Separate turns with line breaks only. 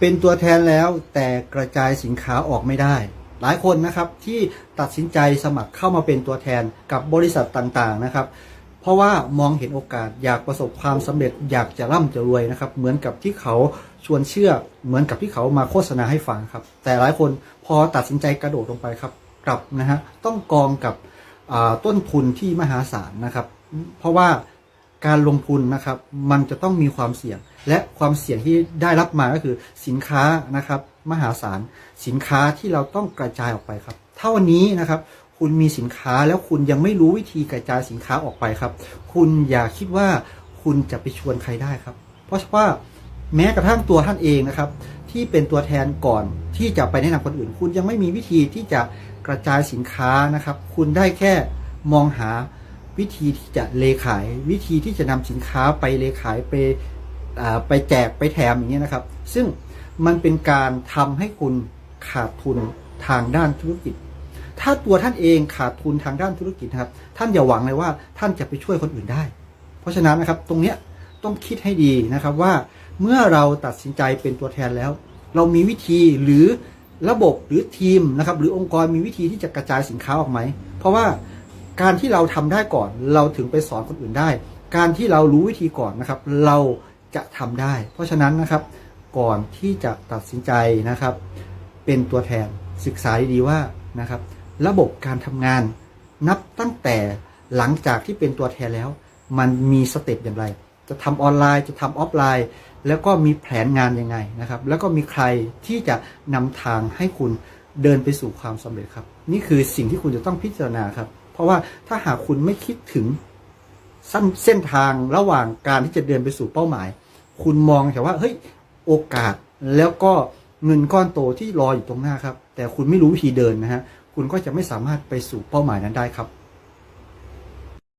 เป็นตัวแทนแล้วแต่กระจายสินค้าออกไม่ได้ หลายคนนะครับที่ตัดสินใจสมัครเข้ามาเป็นตัวแทนกับบริษัทต่างๆนะครับ เพราะว่ามองเห็นโอกาสอยากประสบความสำเร็จอยากจะร่ำจะรวยนะครับ เหมือนกับที่เขาชวนเชื่อเหมือนกับที่เขามาโฆษณาให้ฟังครับ แต่หลายคนพอตัดสินใจกระโดดลงไปครับกลับนะฮะต้องกองกับต้นทุนที่มหาศาลนะครับ เพราะว่า การลงทุนนะครับ มันจะต้องมีความเสี่ยง และความเสี่ยงที่ได้รับมาก็คือสินค้านะครับ มหาศาลสินค้าที่เราต้องกระจายออกไปครับ ถ้าวันนี้นะครับ คุณมีสินค้าแล้วคุณยังไม่รู้วิธีกระจายสินค้าออกไปครับ คุณอย่าคิดว่าคุณจะไปชวนใครได้ครับ เพราะว่าแม้กระทั่งตัวท่านเองนะครับ ที่เป็นตัวแทนก่อนที่จะไปแนะนำคนอื่น คุณยังไม่มีวิธีที่จะกระจายสินค้านะครับ คุณได้แค่มองหา วิธีที่จะเลขาย วิธีที่จะนำสินค้าไปเลขายไปไปแจกไปแถมอย่างเงี้ยนะครับ ซึ่งมันเป็นการทำให้คุณขาดทุนทางด้านธุรกิจ ถ้าตัวท่านเองขาดทุนทางด้านธุรกิจนะครับ ท่านอย่าหวังเลยว่าท่านจะไปช่วยคนอื่นได้ เพราะฉะนั้นนะครับตรงเนี้ยต้องคิดให้ดีนะครับว่าเมื่อเราตัดสินใจเป็นตัวแทนแล้ว เรามีวิธีหรือระบบหรือทีมนะครับหรือองค์กรมีวิธีที่จะกระจายสินค้าออกไหม เพราะว่า การที่เราทำได้ก่อน เราถึงไปสอนคนอื่นได้ การที่เรารู้วิธีก่อนนะครับ เราจะทำได้ เพราะฉะนั้นนะครับ ก่อนที่จะตัดสินใจนะครับ เป็นตัวแทนศึกษาดีๆว่านะครับ ระบบการทำงานนับตั้งแต่หลังจากที่เป็นตัวแทนแล้ว มันมีสเต็ปอย่างไร จะทำออนไลน์จะทำออฟไลน์ แล้วก็มีแผนงานยังไงนะครับ แล้วก็มีใครที่จะนำทางให้คุณเดินไปสู่ความสำเร็จครับ นี่คือสิ่งที่คุณจะต้องพิจารณาครับ ราะว่าถ้าหากคุณไม่คิดถึงเส้นทางระหว่างการที่จะเดินไปสู่เป้าหมาย คุณมองแต่ว่าเฮ้ยโอกาสแล้วก็เงินก้อนโตที่รออยู่ตรงหน้าครับ แต่คุณไม่รู้วิธีเดินนะฮะคุณก็จะไม่สามารถไปสู่เป้าหมายนั้นได้ครับ